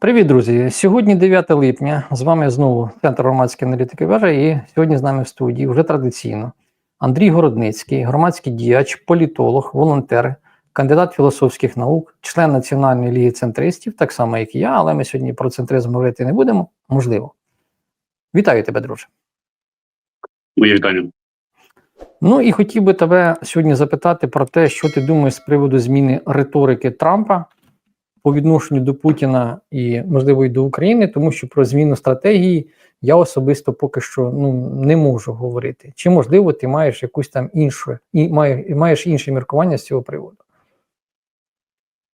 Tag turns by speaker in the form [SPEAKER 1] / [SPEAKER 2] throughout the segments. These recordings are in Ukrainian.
[SPEAKER 1] Привіт, друзі! Сьогодні 9 липня. З вами знову Центр громадської аналітики вежа. І сьогодні з нами в студії вже традиційно Андрій Городницький, громадський діяч, політолог, волонтер, кандидат філософських наук, член Національної ліги центристів, так само як і я, але ми сьогодні про центризм говорити не будемо. Можливо. Вітаю тебе, друже.
[SPEAKER 2] Моє вітання.
[SPEAKER 1] Ну і хотів би тебе сьогодні запитати про те, що ти думаєш з приводу зміни риторики Трампа по відношенню до Путіна і, можливо, і до України, тому що про зміну стратегії я особисто поки що ну, не можу говорити. Чи можливо ти маєш якусь там іншу, і має, маєш інше міркування з цього приводу?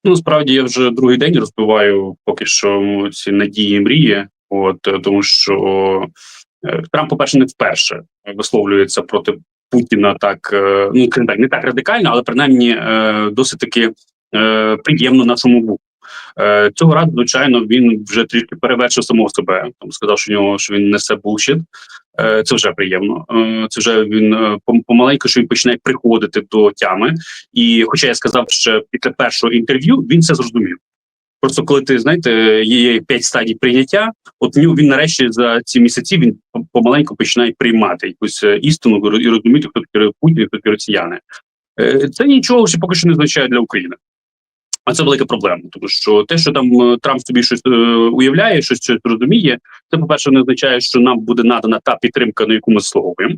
[SPEAKER 2] Ну, насправді я вже другий день розбиваю поки що ці надії мрії. От тому що е, Трамп, по-перше, не вперше висловлюється проти Путіна так, е, ну не так радикально, але принаймні е, досить таки приємно нашому вуху. Е, Цього разу, звичайно, він вже трішки перевершив самого себе. Там сказав, що нього що він несе булшіт. Е, Це вже приємно. Е, Це вже він помаленьку, що він починає приходити до тями. І, хоча я сказав, що після першого інтерв'ю він це зрозумів. Просто коли ти знаєте, є п'ять стадій прийняття, от нього він нарешті за ці місяці він помаленьку починає приймати якусь істину і розуміти, хто такі Путін, і хто такі росіяни. Це нічого ще поки що не означає для України. А це велика проблема, тому що те, що там е, Трамп собі щось е, уявляє, щось, щось розуміє, це по перше не означає, що нам буде надана та підтримка, на яку ми заслуговуємо.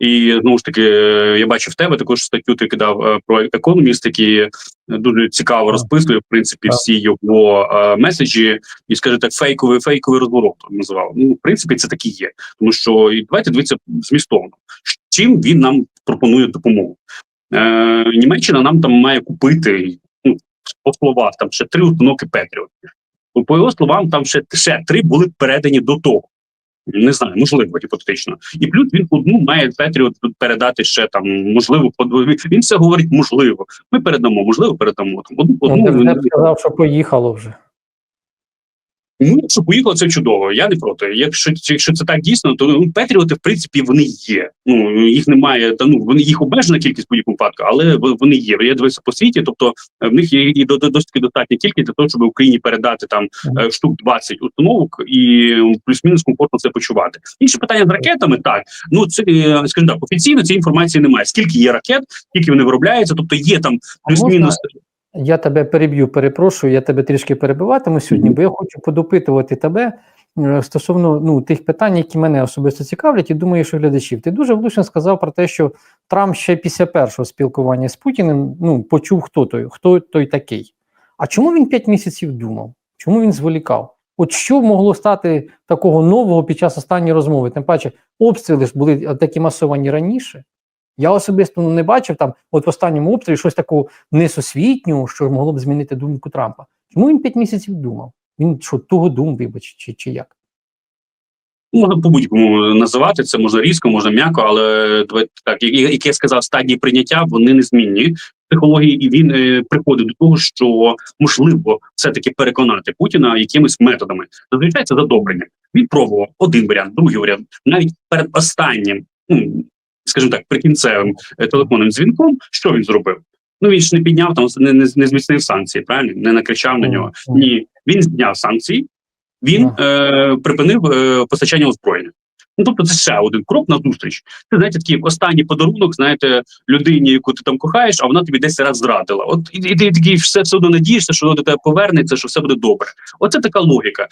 [SPEAKER 2] І знову ж таки, е, я бачив тебе також статтю. Ти кидав е, про економіст, який дуже цікаво розписує в принципі всі його е, меседжі, і скаже так, фейковий фейковий розворот називав. Ну, в принципі, це так і є, тому що і давайте дивитися змістовно. Чим він нам пропонує допомогу? Е, Німеччина нам там має купити по словах там ще три установки Петріотів. По його словам, там ще, ще три були передані до того. Не знаю, можливо, гіпотетично. І плюс він одну має Петріот передати ще там, можливо, по Він все говорить можливо. Ми передамо, можливо, передамо. Там одну,
[SPEAKER 1] Ну,
[SPEAKER 2] одну
[SPEAKER 1] ти
[SPEAKER 2] він-
[SPEAKER 1] сказав, що поїхало вже.
[SPEAKER 2] Ну, якщо поїхало, це чудово. Я не проти. Якщо якщо це так дійсно, то ну, Петріоти, в принципі, вони є. Ну їх немає, та ну вони їх обмежена кількість будь-якому випадку, але вони є. Я дивився по світі, тобто е, в них є і до- до- досить достатня кількість для того, щоб Україні передати там е, штук 20 установок і плюс-мінус комфортно це почувати. Інше питання з ракетами, так ну це е, скажімо так, офіційно цієї інформації немає. Скільки є ракет, скільки вони виробляються, тобто є там плюс-мінус.
[SPEAKER 1] Я тебе переб'ю, перепрошую, я тебе трішки перебиватиму сьогодні, бо я хочу подопитувати тебе е, стосовно ну, тих питань, які мене особисто цікавлять, і думаю, що глядачів. Ти дуже влучно сказав про те, що Трамп ще після першого спілкування з Путіним ну, почув, хто той, хто той такий. А чому він п'ять місяців думав? Чому він зволікав? От що могло стати такого нового під час останньої розмови? Тим паче, обстріли ж були такі масовані раніше. Я особисто ну, не бачив там, от в останньому обстрілі щось такого несосвітнього, що могло б змінити думку Трампа. Чому він п'ять місяців думав? Він що того дум, вибач, чи, чи як?
[SPEAKER 2] Можна по будь-якому називати це можна різко, можна м'яко, але так, як, я сказав, стадії прийняття вони незмінні психології, і він е, приходить до того, що можливо все-таки переконати Путіна якимись методами. Зазвичай це задобрення. Він пробував один варіант, другий варіант, навіть перед останнім, ну скажімо так, прикінцевим е, телефонним дзвінком, що він зробив? Ну він ж не підняв там, не, не, не зміцнив санкції, правильно? Не накричав на нього. Ні, він зняв санкції, він е, припинив е, постачання озброєння. Ну, тобто, це ще один крок на зустріч. Це знаєте, такий останній подарунок, знаєте, людині, яку ти там кохаєш, а вона тобі десь раз зрадила. От і, і ти такий все, все одно надієшся, що вона до тебе повернеться, що все буде добре. Оце така логіка.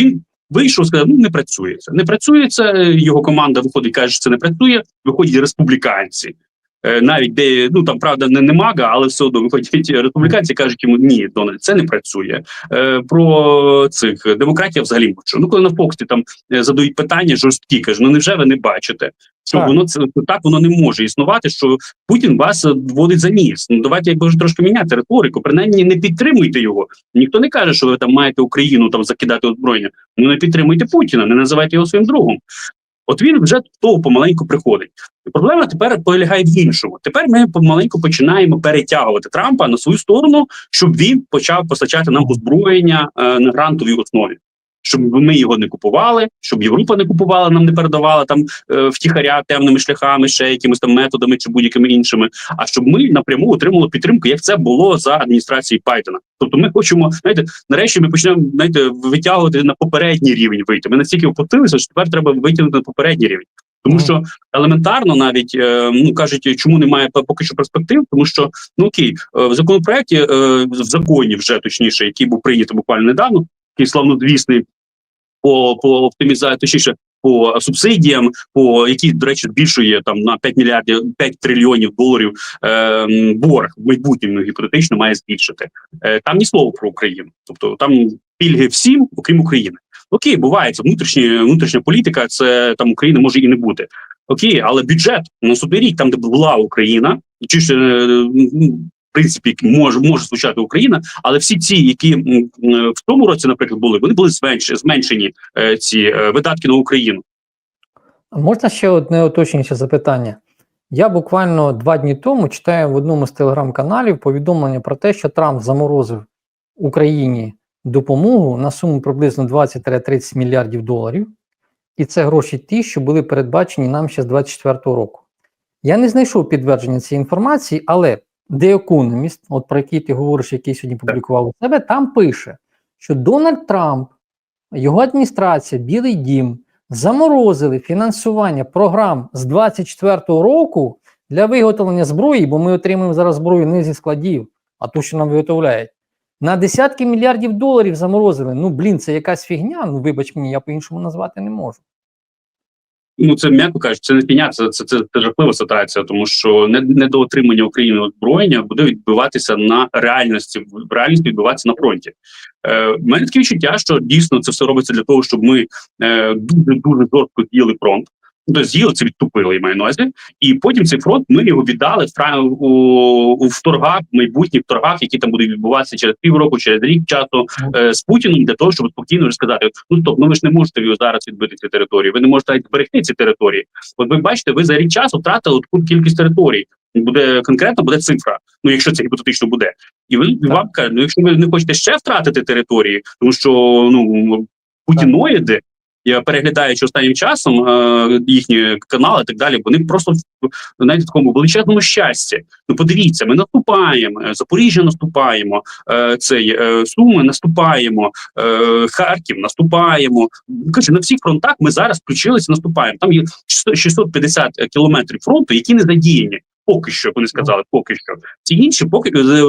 [SPEAKER 2] Він вийшов, сказав: ну не працює це. Не працює це. Його команда виходить, каже, що це не працює. Виходять республіканці. Е, Навіть де ну там правда не, не мага, але все одно виходять республіканці, кажуть йому ні, Дональд, це не працює. Е, про цих демократів взагалі мовчу. Ну коли на Фоксі там е, задають питання жорсткі, каже, ну невже ви не бачите, що
[SPEAKER 1] Так.
[SPEAKER 2] воно це так воно не може існувати, що Путін вас вводить за ніс. Ну давайте якби ж трошки міняти риторику. Принаймні не підтримуйте його. Ніхто не каже, що ви там маєте Україну там закидати озброєння. Ну не підтримуйте Путіна, не називайте його своїм другом. От він вже того помаленьку приходить. Проблема тепер полягає в іншому. Тепер ми помаленьку починаємо перетягувати Трампа на свою сторону, щоб він почав постачати нам озброєння е, на грантовій основі. Щоб ми його не купували, щоб Європа не купувала, нам не передавала там е, втіхаря темними шляхами, ще якимись там методами чи будь-якими іншими. А щоб ми напряму отримали підтримку, як це було за адміністрації Байдена. Тобто, ми хочемо знаєте, нарешті ми почнемо знаєте, витягувати на попередній рівень вийти. Ми настільки опустилися, що тепер треба витягнути на попередній рівень. Тому що елементарно навіть е, ну кажуть, чому немає поки що перспектив, тому що ну окей, е, в законопроекті е, в законі вже точніше, який був прийнятий буквально недавно, який славнозвісний по по оптимізації, точніше по субсидіям, по який, до речі, збільшує там на 5 мільярдів 5 трильйонів доларів е, борг в майбутньому гіпотетично має збільшити. Е, там ні слова про Україну, тобто там пільги всім, окрім України. Окей, буває це внутрішня внутрішня політика. Це там України може і не бути. Окей, але бюджет на наступний рік, там де була Україна, чи ж е, принципі може може звучати Україна, але всі ці, які в тому році, наприклад, були, вони були зменш, зменшені е, ці е, видатки на Україну.
[SPEAKER 1] Можна ще одне уточнююче запитання? Я буквально два дні тому читаю в одному з телеграм-каналів повідомлення про те, що Трамп заморозив Україні допомогу на суму приблизно 20-30 мільярдів доларів, і це гроші ті, що були передбачені нам ще з 24-го року. Я не знайшов підтвердження цієї інформації, але The Economist, от про який ти говориш, який сьогодні публікував у себе, там пише, що Дональд Трамп, його адміністрація, Білий Дім заморозили фінансування програм з 24-го року для виготовлення зброї, бо ми отримуємо зараз зброю не зі складів, а ту, що нам виготовляють. На десятки мільярдів доларів заморозили. Ну, блін, це якась фігня. Ну, вибач мені, я по-іншому назвати не можу.
[SPEAKER 2] Ну це м'яко кажуть, це не піня, це це, це, це жахлива ситуація, тому що не недоотримання України озброєння буде відбиватися на реальності в реальності відбуватися на фронті. Е, в мене таке відчуття, що дійсно це все робиться для того, щоб ми е, дуже дуже жорстко діяли фронт. Тобто з'їли це відтупили, я маю на увазі, і потім цей фронт ми його віддали в у, у вторгах, майбутніх торгах, які там будуть відбуватися через півроку, через рік часу е, з Путіном для того, щоб спокійно вже сказати: ну стоп, ну ви ж не можете зараз відбити ці території. Ви не можете навіть зберегти ці території. От ви бачите, ви за рік часу втратили таку кількість територій. Буде конкретно буде цифра. Ну якщо це гіпотетично буде, і ви вам кажуть, ну якщо ви не хочете ще втратити території, тому що ну путіноїди. Я переглядаючи останнім часом е, їхні канали і так далі, вони просто навіть в такому величезному щасті. Ну подивіться, ми наступаємо, е, Запоріжжя наступаємо, е, цей е, Суми наступаємо, е, Харків наступаємо. Каже, на всіх фронтах ми зараз включилися, наступаємо. Там є 650 кілометрів фронту, які не задіяні. Поки що вони сказали, поки що ці інші, поки е,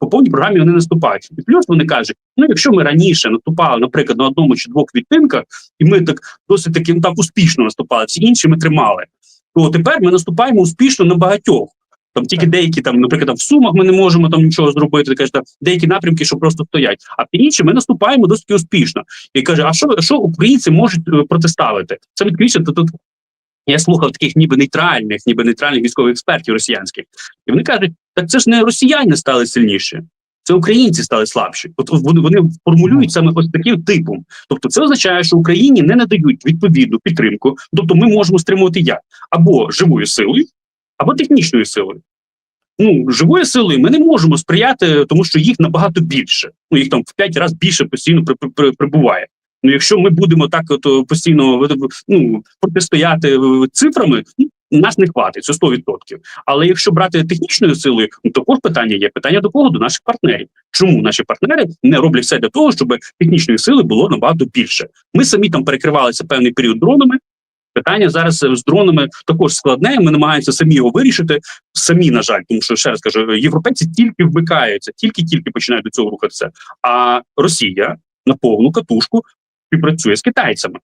[SPEAKER 2] по повній програмі вони наступають. І плюс вони кажуть: ну якщо ми раніше наступали, наприклад, на одному чи двох відтинках, і ми так досить таки ну, так успішно наступали, всі інші ми тримали. То тепер ми наступаємо успішно на багатьох. Там тільки деякі там, наприклад, там, в сумах ми не можемо там нічого зробити. Каже, там, деякі напрямки, що просто стоять. А в інші ми наступаємо досить успішно. І каже: а що, що українці можуть е, протиставити? Це відкріче тут. тут я слухав таких ніби нейтральних, ніби нейтральних військових експертів росіянських, і вони кажуть: так це ж не росіяни стали сильніші, це українці стали слабші. От вони, формулюють саме ось таким типом. Тобто, це означає, що Україні не надають відповідну підтримку. Тобто, ми можемо стримувати як або живою силою, або технічною силою. Ну, живою силою ми не можемо сприяти, тому що їх набагато більше. Ну їх там в п'ять разів більше постійно при, при, при, прибуває. Ну, якщо ми будемо так от постійно ну, протистояти е, цифрами, ну, нас не хватить, це 100%. Але якщо брати технічною силою, ну також питання є. Питання до кого? До наших партнерів. Чому наші партнери не роблять все для того, щоб технічної сили було набагато більше? Ми самі там перекривалися певний період дронами. Питання зараз е, з дронами також складне. Ми намагаємося самі його вирішити. Самі, на жаль, тому що ще раз кажу, європейці тільки вмикаються, тільки-тільки починають до цього рухатися. А Росія на повну катушку співпрацює з китайцями.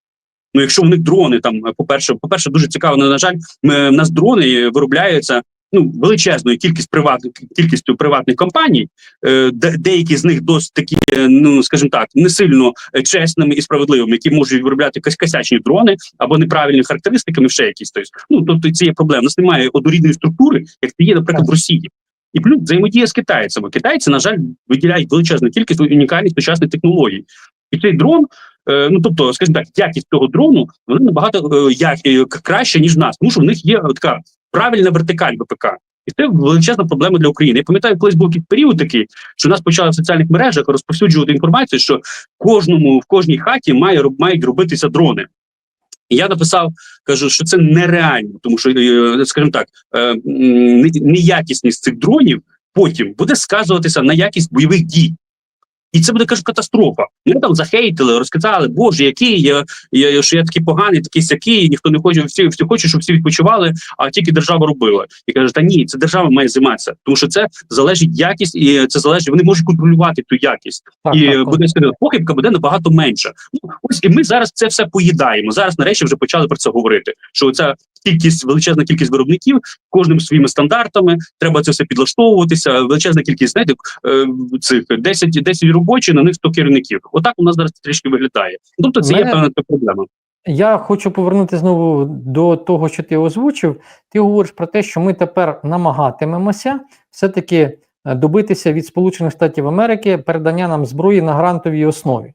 [SPEAKER 2] Ну, якщо в них дрони там, по перше, по перше, дуже цікаво. На жаль, ми в нас дрони виробляються ну величезною кількість приватних кількістю приватних компаній, е, де деякі з них досить такі, е, ну скажімо так, не сильно е, чесними і справедливими, які можуть виробляти косячні дрони або неправильні характеристиками, ще якісь. Тобто, ну тобто це є проблема. У нас немає однорідної структури, як це є, наприклад, в Росії. І плюс взаємодія з китайцями. Китайці, на жаль, виділяють величезну кількість унікальних сучасних технологій. І цей дрон, е, ну тобто, скажімо так, якість цього дрону вона набагато е, як, е, краще, ніж в нас, тому що в них є така правильна вертикаль ВПК. І це величезна проблема для України. Я пам'ятаю, колись був період такий, що нас почали в соціальних мережах розповсюджувати інформацію, що кожному в кожній хаті має мають робитися дрони. І я написав, кажу, що це нереально, тому що, е, скажімо так, е, неякісність цих дронів потім буде сказуватися на якість бойових дій. І це буде кажу, катастрофа. Ми там захейтили, розказали, боже, який я, я що я такий поганий, такий сякий, ніхто не хоче, всі, всі хочуть, щоб всі відпочивали, а тільки держава робила. І каже, та ні, це держава має займатися, тому що це залежить якість, і це залежить. Вони можуть контролювати ту якість
[SPEAKER 1] Так,
[SPEAKER 2] і
[SPEAKER 1] так, так.
[SPEAKER 2] буде сказати, похибка буде набагато менша. Ну ось і ми зараз це все поїдаємо. Зараз нарешті вже почали про це говорити. Що ця кількість, величезна кількість виробників, кожним своїми стандартами, треба це все підлаштовуватися. Величезна кількість знаєте, е, цих 10, 10 робочих, на них 100 керівників. Отак у нас зараз трішки виглядає. Тобто це є певна проблема.
[SPEAKER 1] Я хочу повернути знову до того, що ти озвучив. Ти говориш про те, що ми тепер намагатимемося все-таки е, добитися від Сполучених Штатів Америки передання нам зброї на грантовій основі.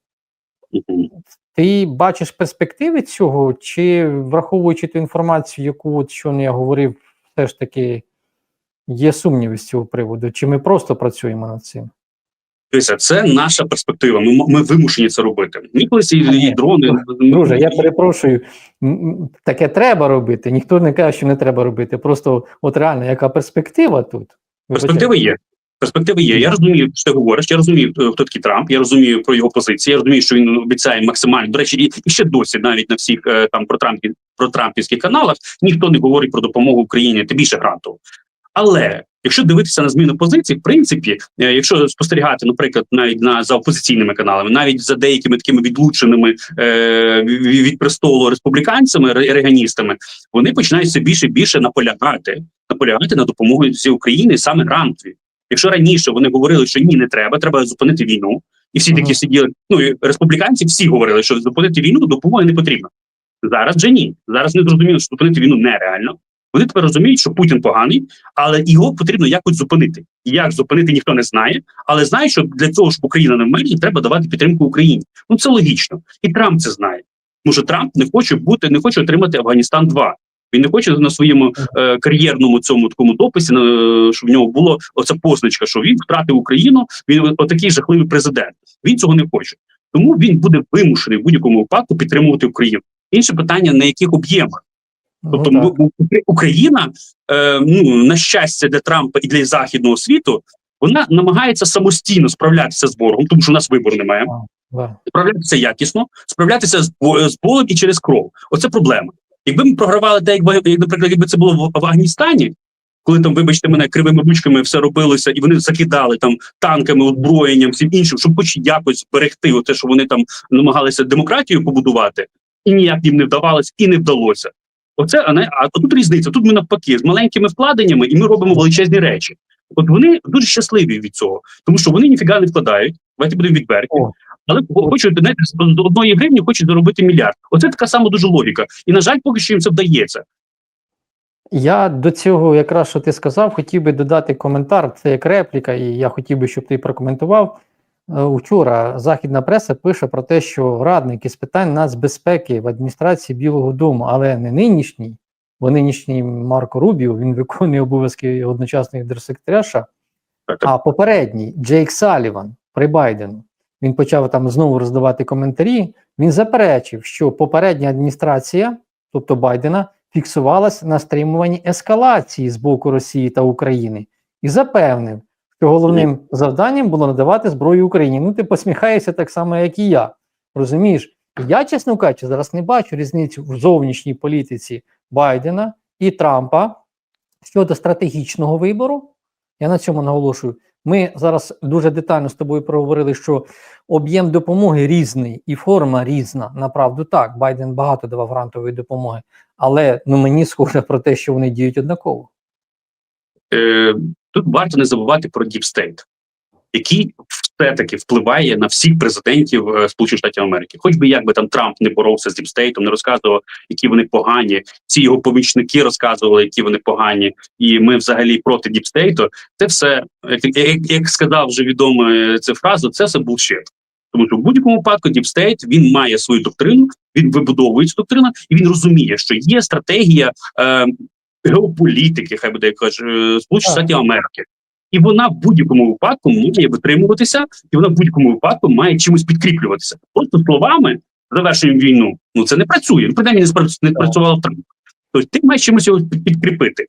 [SPEAKER 1] Ти бачиш перспективи цього, чи враховуючи ту інформацію, яку от щойно я говорив, все ж таки є сумніви з цього приводу, чи ми просто працюємо над цим?
[SPEAKER 2] Дивися, це наша перспектива. Ми, ми вимушені це робити.
[SPEAKER 1] А,
[SPEAKER 2] і дрони
[SPEAKER 1] Друже, я перепрошую, таке треба робити. Ніхто не каже, що не треба робити. Просто от реально, яка перспектива тут?
[SPEAKER 2] Перспективи є. Перспективи є. Я розумію, що ти говориш. Я розумію, е, хто такий Трамп. Я розумію про його позиції. Я розумію, що він обіцяє максимально. До речі, і- ще досі, навіть на всіх е, там про Трампі про Трампівських каналах, ніхто не говорить про допомогу Україні, тим більше гранту. Але якщо дивитися на зміну позицій, в принципі, е, якщо спостерігати, наприклад, навіть на за опозиційними каналами, навіть за деякими такими відлученими е, від престолу республіканцями, реганістами, вони починають все більше і більше наполягати, наполягати на допомогу з України саме грантові. Якщо раніше вони говорили, що ні, не треба, треба зупинити війну, і всі такі сиділи. Ну і республіканці всі говорили, що зупинити війну допомоги не потрібно. Зараз вже ні. Зараз не зрозуміло, що зупинити війну нереально. Вони тепер розуміють, що Путін поганий, але його потрібно якось зупинити. Як зупинити, ніхто не знає, але знає, що для цього, щоб Україна не вмерла, треба давати підтримку Україні. Ну це логічно, і Трамп це знає. Тому що Трамп не хоче бути, не хоче отримати Афганістан 2 Він не хоче на своєму е, кар'єрному цьому такому дописі, е, щоб в нього було оця позначка, що він втратив Україну. Він отакий жахливий президент. Він цього не хоче. Тому він буде вимушений в будь-якому випадку підтримувати Україну. Інше питання на яких об'ємах. Тобто
[SPEAKER 1] Ну,
[SPEAKER 2] м- м- Україна, е, ну на щастя для Трампа і для західного світу, вона намагається самостійно справлятися з ворогом, тому що у нас вибору немає. Справлятися якісно, справлятися з, з болем і через кров. Оце проблема. Якби ми програвали якби, як, наприклад, якби це було в, в Афганістані, коли там, вибачте мене, кривими ручками все робилося, і вони закидали там танками, озброєнням, всім іншим, щоб хоч якось берегти те, що вони там намагалися демократію побудувати, і ніяк їм не вдавалося, і не вдалося. Оце а, не- а тут різниця. Тут ми навпаки з маленькими вкладеннями, і ми робимо величезні речі. От вони дуже щасливі від цього, тому що вони ніфіга не вкладають. Давайте будемо відверті. Але хочуть знаєте, з одної гривні хочуть заробити мільярд. Оце така сама дуже логіка. І на жаль, поки що їм це вдається.
[SPEAKER 1] Я до цього, якраз що ти сказав, хотів би додати коментар. Це як репліка, і я хотів би, щоб ти прокоментував. Е, Учора західна преса пише про те, що радник із питань нацбезпеки в адміністрації Білого Дому, але не нинішній, бо нинішній Марко Рубіо, він виконує обов'язки одночасно і держсекретаря, а попередній Джейк Саліван при Байдену. Він почав там знову роздавати коментарі. Він заперечив, що попередня адміністрація, тобто Байдена, фіксувалась на стримуванні ескалації з боку Росії та України і запевнив, що головним завданням було надавати зброю Україні. Ну, ти посміхаєшся так само, як і я. Розумієш? Я, чесно кажучи, зараз не бачу різницю в зовнішній політиці Байдена і Трампа щодо стратегічного вибору. Я на цьому наголошую. Ми зараз дуже детально з тобою проговорили, що об'єм допомоги різний і форма різна. Направду так, Байден багато давав грантової допомоги, але ну мені схоже про те, що вони діють однаково.
[SPEAKER 2] Е, тут варто не забувати про State, який все-таки впливає на всіх президентів е, Сполучених Штатів Америки. Хоч би як би там Трамп не боровся з State, не розказував, які вони погані. Ці його помічники розказували, які вони погані, і ми взагалі проти State. Це все, як, як, як сказав вже відома ця фраза, це все bullshit. Тому що в будь-якому випадку State, він має свою доктрину, він вибудовує цю доктрину, і він розуміє, що є стратегія. Е, геополітики, хай буде якось е, Сполучених Штатів Америки. І вона в будь-якому випадку має витримуватися, і вона в будь-якому випадку має чимось підкріплюватися. Просто словами завершуємо війну. Ну це не працює. Ну, принаймні не спра- не працювало Трамп. Тобто ти маєш чимось його підкріпити.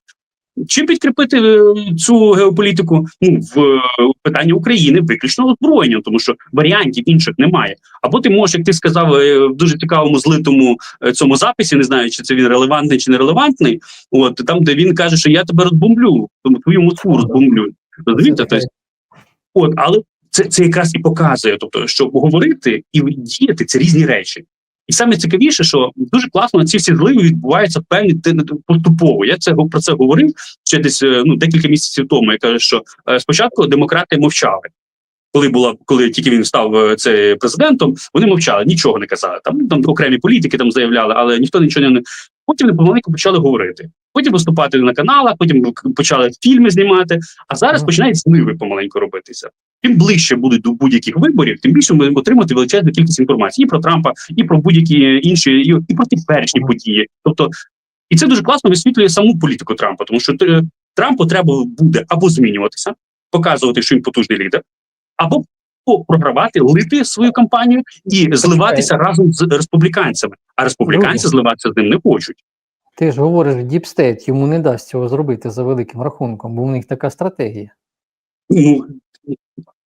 [SPEAKER 2] Чим підкріпити е, цю геополітику? Ну в е, питанні України виключно озброєнням, тому що варіантів інших немає. Або ти можеш, як ти сказав, е, в дуже цікавому злитому цьому записі, не знаю, чи це він релевантний чи нерелевантний. От там, де він каже, що я тебе розбомблю, тому твою Москву розбомблю. Розумієте?
[SPEAKER 1] Це
[SPEAKER 2] Тобто, от, але це, це якраз і показує, тобто, що говорити і діяти це різні речі. І саме цікавіше, що дуже класно ці всі зливи відбуваються певні поступово. Я це про це говорив ще десь е, ну декілька місяців тому. Я кажу, що е, спочатку демократи мовчали. Коли була, коли тільки він став е, це президентом, вони мовчали, нічого не казали. Там там окремі політики там заявляли, але ніхто нічого не потім помаленьку почали говорити. Потім виступати на каналах, потім почали фільми знімати. А зараз починають зливи помаленьку робитися. Чим ближче будуть до будь-яких виборів, тим більше ми будемо отримати величезну кількість інформації і про Трампа, і про будь-які інші, і, і про теперішні події. Тобто, і це дуже класно висвітлює саму політику Трампа, тому що е, Трампу треба буде або змінюватися, показувати, що він потужний лідер, або програвати, лити свою кампанію і зливатися разом з республіканцями. А республіканці зливатися з ним не хочуть.
[SPEAKER 1] Ти ж говориш, діпстейт йому не дасть цього зробити за великим рахунком, бо у них така стратегія.
[SPEAKER 2] ну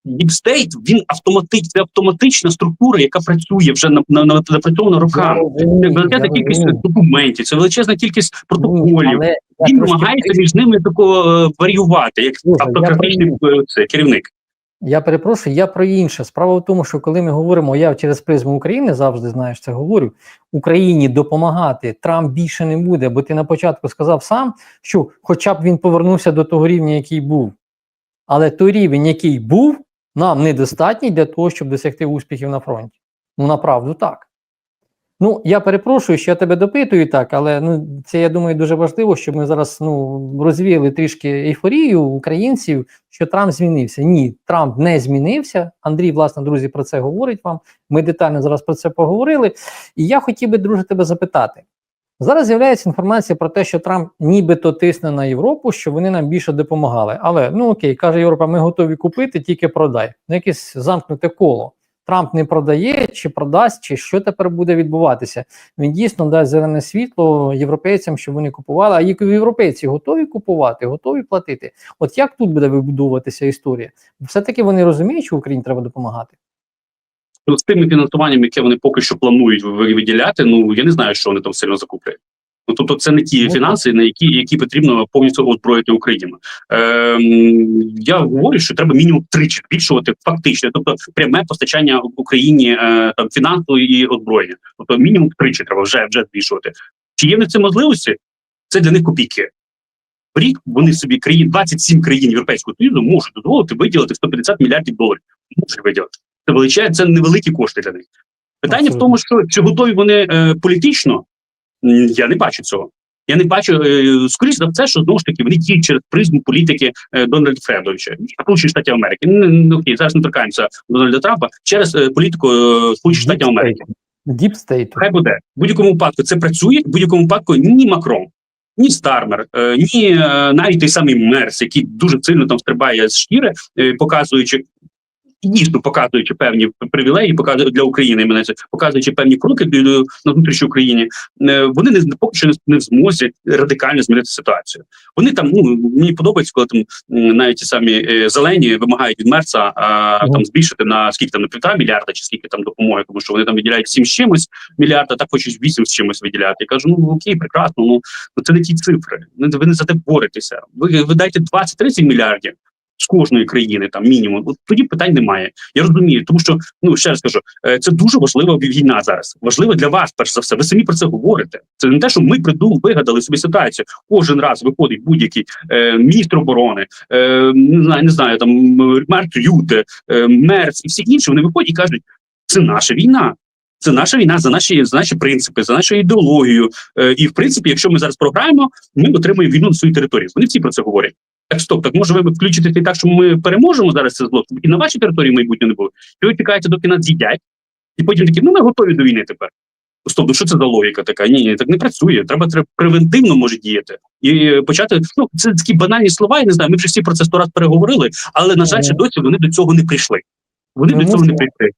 [SPEAKER 2] діпстейт він автоматич, це автоматична структура, яка працює вже на, на, на напрацьована роками. Це величезна кількість документів, це величезна кількість протоколів.
[SPEAKER 1] Але я
[SPEAKER 2] Він намагається між ними тако е, варіювати, як автократичний е, керівник.
[SPEAKER 1] Я перепрошую, я про інше. Справа в тому, що коли ми говоримо, я через призму України завжди знаєш це говорю. Україні допомагати Трамп більше не буде, бо ти на початку сказав сам, що хоча б він повернувся до того рівня, який був. Але той рівень, який був, нам недостатній для того, щоб досягти успіхів на фронті. Ну, направду так. Ну, я перепрошую, що я тебе допитую так, але ну, це я думаю дуже важливо, щоб ми зараз ну, розвіяли трішки ейфорію українців, що Трамп змінився. Ні, Трамп не змінився. Андрій, власне, друзі, про це говорить вам. Ми детально зараз про це поговорили. І я хотів би, друже, тебе запитати. Зараз з'являється інформація про те, що Трамп нібито тисне на Європу, що вони нам більше допомагали. Але ну окей, каже Європа, ми готові купити, тільки продай. Ну, якесь замкнуте коло. Трамп не продає, чи продасть, чи що тепер буде відбуватися. Він дійсно дасть зелене світло європейцям, щоб вони купували. А як європейці готові купувати, готові платити. От як тут буде вибудовуватися історія? Все-таки вони розуміють, що Україні треба допомагати.
[SPEAKER 2] З тими фінансуванням, яке вони поки що планують виділяти, ну я не знаю, що вони там сильно закуплять. Ну тобто, це не ті фінанси, на які, які потрібно повністю озброїти Україну. Ем, я говорю, що треба мінімум тричі збільшувати фактично, тобто пряме постачання Україні е, там фінансу і озброєння. Тобто мінімум тричі треба вже вже збільшувати. Чи є в них це можливості? Це для них копійки. В рік вони собі країн 27 країн Європейського Союзу можуть дозволити виділити 150 мільярдів доларів. Можуть виділити. Це величезне, це невеликі кошти для них. Питання
[SPEAKER 1] Абсолютно.
[SPEAKER 2] в тому, що чи готові вони е, політично, я не бачу цього. Я не бачу, е, скоріш за все, що знову ж таки вони діють через призму політики е, Дональда Фредовича, Сполучених Штатів Америки. Ну, окей, зараз не торкаємося Дональда Трампа через е, політику Сполучених Штатів Америки.
[SPEAKER 1] Діпстейту.
[SPEAKER 2] Хай буде в будь-якому випадку. Це працює в будь-якому випадку. Ні Макрон, ні Стармер, ні навіть той самий Мерс, який дуже сильно там стрибає з шкіри, показуючи. Дійсно показуючи певні привілеї, показує для України мене це показуючи певні кроки е, на внутрішній Україні, е, вони не поки що не- змозі радикально змінити ситуацію. Вони там ну мені подобається, коли там навіть ті самі е, зелені вимагають від мерца а, там збільшити на скільки там на півтора мільярда, чи скільки там допомоги, тому що вони там виділяють сім з чимось мільярда, так хочуть вісім з чимось виділяти. Я кажу, ну окей, прекрасно. Ну ну, це не ті цифри. Ви не за те боретеся. Ви, ви дайте 20-30 мільярдів. З кожної країни там мінімум, от тоді питань немає. Я розумію, тому що ну ще раз кажу, е, це дуже важлива війна зараз. Важливо для вас, перш за все. Ви самі про це говорите. Це не те, що ми придумали, вигадали собі ситуацію. Кожен раз виходить будь-який е, міністр оборони, е, не знаю, не знаю, там Марк Рюте, е, Мерц і всі інші. Вони виходять і кажуть, це наша війна. Це наша війна за наші за наші принципи, за нашу ідеологію. Е, і в принципі, якщо ми зараз програємо, ми отримаємо війну на своїй території. Вони всі про це говорять. Так, стоп, так може ви включите це так, що ми переможемо зараз це зло, і на вашій території майбутнє не буде. І ви чекаєте, доки нас з'їдять, і потім такі, ну ми готові до війни тепер. Стоп, ну що це за логіка така? Ні, ні, так не працює. Треба треба превентивно може діяти. і почати. Ну це такі банальні слова. Я не знаю. Ми вже всі про це сто раз переговорили, але на жаль, ще досі вони до цього не прийшли. Вони
[SPEAKER 1] Ми
[SPEAKER 2] до цього не прийшли.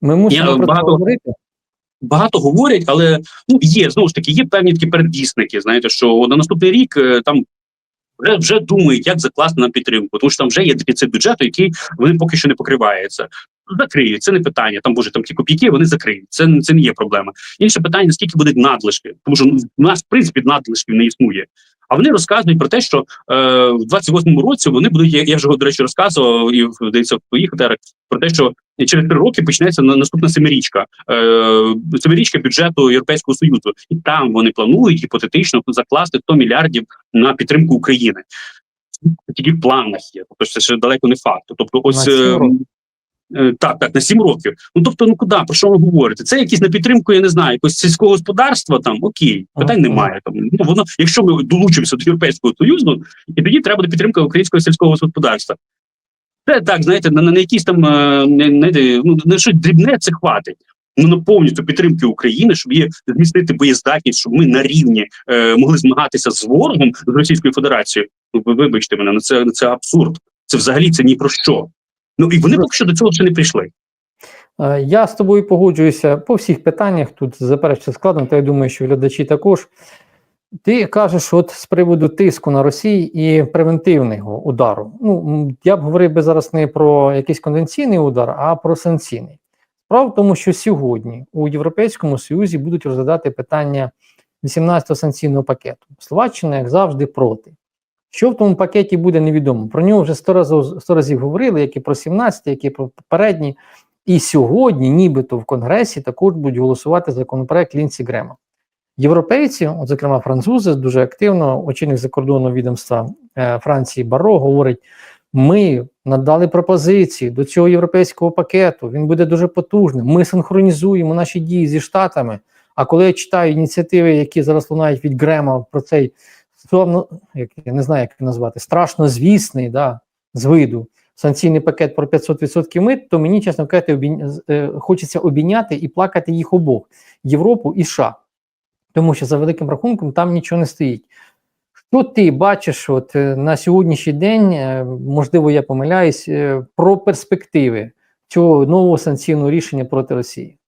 [SPEAKER 1] Ми мусимо
[SPEAKER 2] Я
[SPEAKER 1] про це
[SPEAKER 2] багато-
[SPEAKER 1] говорити.
[SPEAKER 2] Багато говорять, але ну є знову ж таки, є певні такі передвісники. Знаєте, що на наступний рік е, там вже вже думають, як закласти на підтримку, тому що там вже є дефіцит бюджету, який вони поки що не покривається. Закриють, це не питання. Там боже, там ті копійки, вони закриють. Це це не є проблема. Інше питання: наскільки будуть надлишки, тому що ну, у нас в принципі надлишків не існує. А вони розказують про те, що е, в 28-му році вони будуть. Я, я вже до речі розказував і здається в твоїх етерах про те, що через три роки почнеться наступна семирічка, е, семирічка бюджету Європейського союзу, і там вони планують гіпотетично закласти 100 мільярдів на підтримку України. Тільки в планах є, тобто це ще далеко не факт. Тобто, ось так, так, на 7 років. Ну тобто, ну куди про що ви говорите? Це якісь на підтримку, я не знаю, якось сільського господарства. Там окей, питань немає. Там ну воно, якщо ми долучимося до Європейського союзу, і тоді треба буде підтримка українського сільського господарства. Це так, знаєте, на, на якісь там е, не, не, ну, на щось дрібне це хватить. Ну на повністю підтримки України, щоб її змістити боєздатність, щоб ми на рівні е, могли змагатися з ворогом з Російською Федерацією. Вибачте мене, ну це, це абсурд. Це взагалі це ні про що. Ну і вони поки що до цього ще не прийшли.
[SPEAKER 1] Е, Я з тобою погоджуюся по всіх питаннях. Тут заперечити складно, та я думаю, що глядачі також. Ти кажеш, от з приводу тиску на Росію і превентивного удару. Ну я б говорив би зараз не про якийсь конвенційний удар, а про санкційний. Справа в тому, що сьогодні у Європейському Союзі будуть розглядати питання 18-го санкційного пакету. Словаччина, як завжди, проти. Що в тому пакеті буде, невідомо. Про нього вже 100 разів, 100 разів говорили, як і про 17, як і про попередні. І сьогодні, нібито в Конгресі, також будуть голосувати законопроект Лінсі Грема. Європейці, от, зокрема французи, дуже активно, очільник закордонного відомства е, Франції Баро говорить: ми надали пропозиції до цього європейського пакету. Він буде дуже потужним. Ми синхронізуємо наші дії зі штатами. А коли я читаю ініціативи, які зараз лунають від Грема про цей соромно, як я не знаю, як назвати, страшно звісний, да, з виду санкційний пакет про 500% мит, то мені, чесно кажучи, обійня, е, хочеться обійняти і плакати їх обох Європу і США. Тому що за великим рахунком там нічого не стоїть. Що ти бачиш от, е, на сьогоднішній день, е, можливо, я помиляюсь, про перспективи цього нового санкційного рішення проти Росії?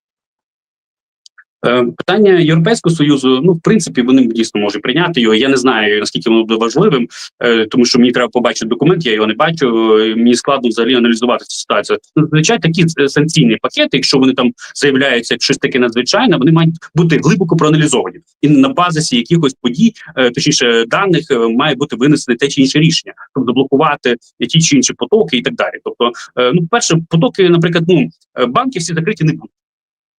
[SPEAKER 2] Е, Питання Європейського союзу, ну в принципі, вони дійсно можуть прийняти його. Я не знаю наскільки воно буде важливим, е, тому що мені треба побачити документ, я його не бачу. е, Мені складно взагалі аналізувати цю ситуацію. Зазвичай такі санкційні пакети, якщо вони там заявляються як щось таке надзвичайне, вони мають бути глибоко проаналізовані і на базисі якихось подій, точніше даних, має бути винесене те чи інше рішення, щоб заблокувати ті чи інші потоки і так далі. Тобто, ну перше, потоки, наприклад, ну банки всі закриті не будуть.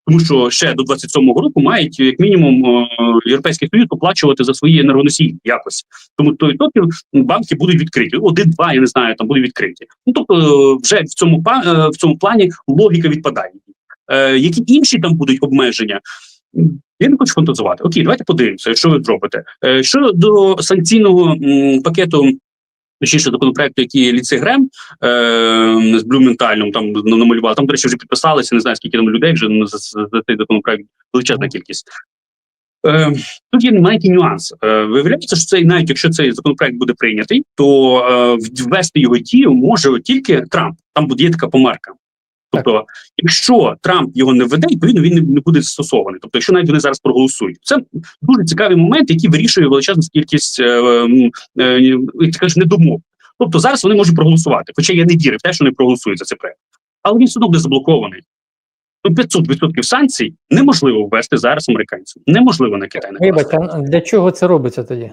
[SPEAKER 2] Тому що ще до 27-го року мають як мінімум е, європейський союз оплачувати за свої енергоносії якось. Тому той токів банки будуть відкриті. Один-два, я не знаю, там будуть відкриті. Ну тобто, е, вже в цьому е, в цьому плані логіка відпадає. Які інші там будуть обмеження? Я не хочу фантазувати. Окей, давайте подивимося, що ви зробите. Щодо санкційного пакету. Точніше, законопроекту, який Ліцей Грем е, з Блюментальним там намалював. Там, до речі, вже підписалися, не знаю, скільки там людей вже за, за, за цей законопроект величезна кількість. Е, тут є маленький нюанс. Е, виявляється, що цей, навіть якщо цей законопроект буде прийнятий, то е, ввести його дію може тільки Трамп. Там буде є така помарка. Тобто, якщо Трамп його не введе, відповідно він не, буде застосований. Тобто, якщо навіть вони зараз проголосують, це дуже цікавий момент, який вирішує величезну кількість е, м, е, як ти кажеш, недомов. Тобто зараз вони можуть проголосувати, хоча я не вірю в те, що вони проголосують за цей проект. Але він все одно буде заблокований. Ну, 500% санкцій неможливо ввести зараз американцям. Неможливо на Китай
[SPEAKER 1] а для чого це робиться тоді?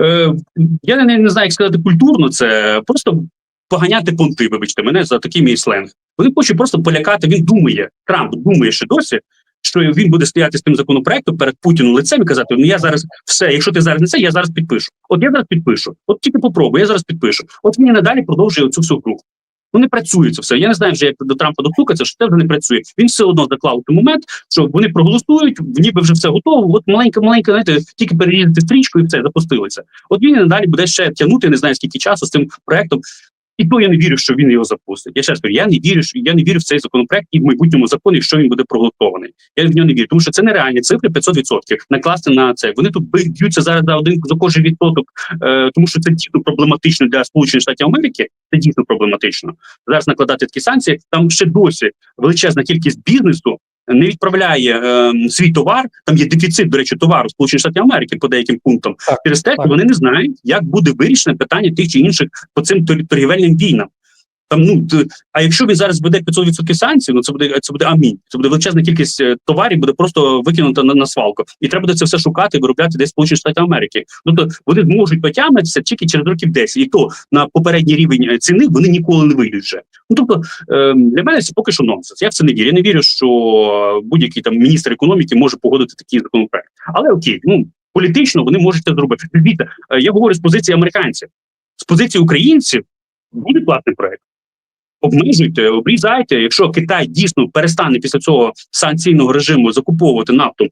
[SPEAKER 2] Е, я не, не знаю, як сказати культурно, це просто поганяти понти, вибачте мене за такий мій сленг. Вони хочуть просто полякати. Він думає, Трамп думає ще досі, що він буде стояти з тим законопроектом перед Путіним лицем і казати: Ну я зараз все, якщо ти зараз не це, я зараз підпишу. От я зараз підпишу. От тільки попробуй, я зараз підпишу. От він і надалі продовжує цю всю гру. Ну не працює це все. Я не знаю, вже як до Трампа достукатися, що це вже не працює. Він все одно заклав той момент, що вони проголосують, ніби вже все готово. От маленька, маленька, знаєте, тільки перерізати стрічку і все запустилося. От він і надалі буде ще тягнути, не знаю скільки часу з цим проектом. І то я не вірю, що він його запустить. Я ще раз кажу, я не вірю, що я не вірю в цей законопроект і в майбутньому закон, якщо він буде проголосований. Я в нього не вірю, тому що це нереальні цифри 500% накласти на це. Вони тут б'ються зараз за один за кожен відсоток, е, тому що це дійсно проблематично для Сполучених Штатів Америки. Це дійсно проблематично. Зараз накладати такі санкції. Там ще досі величезна кількість бізнесу. Не відправляє е, свій товар. Там є дефіцит, до речі, товару Сполучених Штатів Америки по деяким пунктам.
[SPEAKER 1] Так,
[SPEAKER 2] Через те, що вони не знають, як буде вирішено питання тих чи інших по цим тор- торгівельним війнам. Там ну а якщо він зараз веде 500% санкцій, ну це буде це буде амінь. Це буде величезна кількість е, товарів, буде просто викинута на, на свалку, і треба буде це все шукати, виробляти десь в Сполучених Штатів Америки. Тобто вони зможуть потягнутися тільки через років 10. і то на попередній рівень е, ціни вони ніколи не вийдуть вже. Ну тобто е, для мене це поки що нонсенс. Я в це не вірю. Я не вірю, що будь-який там міністр економіки може погодити такий законопроект. Але окей, ну політично вони можуть це зробити. Дивіться, е, я говорю з позиції американців, з позиції українців буде платний проект. Обмежуйте, обрізайте. Якщо Китай дійсно перестане після цього санкційного режиму закуповувати нафту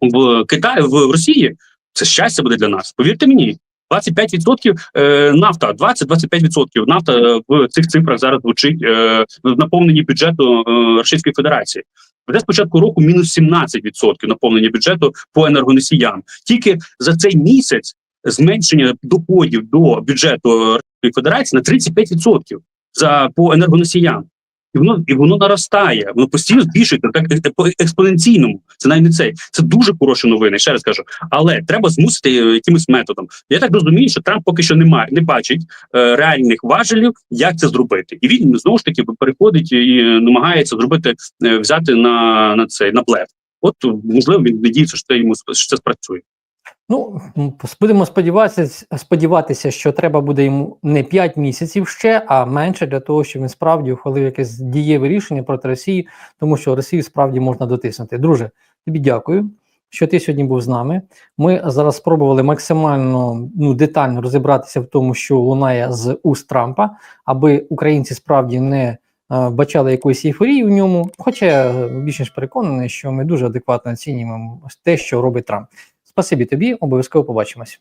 [SPEAKER 2] в Китаї в Росії, це щастя буде для нас. Повірте мені. 25% е, нафта, 20-25% нафта е, в цих цифрах зараз звучить е, в наповненні бюджету Російської Федерації. Вже з початку року мінус 17% наповнення бюджету по енергоносіям. Тільки за цей місяць зменшення доходів до бюджету Російської Федерації на 35% за по енергоносіям. І воно і воно наростає, воно постійно збільшується так е- по експоненційному. Це навіть не цей. Це дуже хороші новини. Ще раз кажу. Але треба змусити е, якимось методом. Я так розумію, що Трамп поки що не має, не бачить е, реальних важелів, як це зробити, і він знову ж таки переходить і намагається зробити е, взяти на, на цей на блеф. От можливо він надіється, що це йому що це спрацює.
[SPEAKER 1] Ну, будемо сподіватися, сподіватися, що треба буде йому не 5 місяців ще, а менше для того, щоб він справді ухвалив якесь дієве рішення проти Росії, тому що Росію справді можна дотиснути. Друже, тобі дякую, що ти сьогодні був з нами. Ми зараз спробували максимально ну, детально розібратися в тому, що лунає з уст Трампа, аби українці справді не е, бачали якоїсь ейфорії в ньому. Хоча більш ніж переконаний, що ми дуже адекватно оцінюємо те, що робить Трамп. Спасибі тобі, обов'язково побачимось.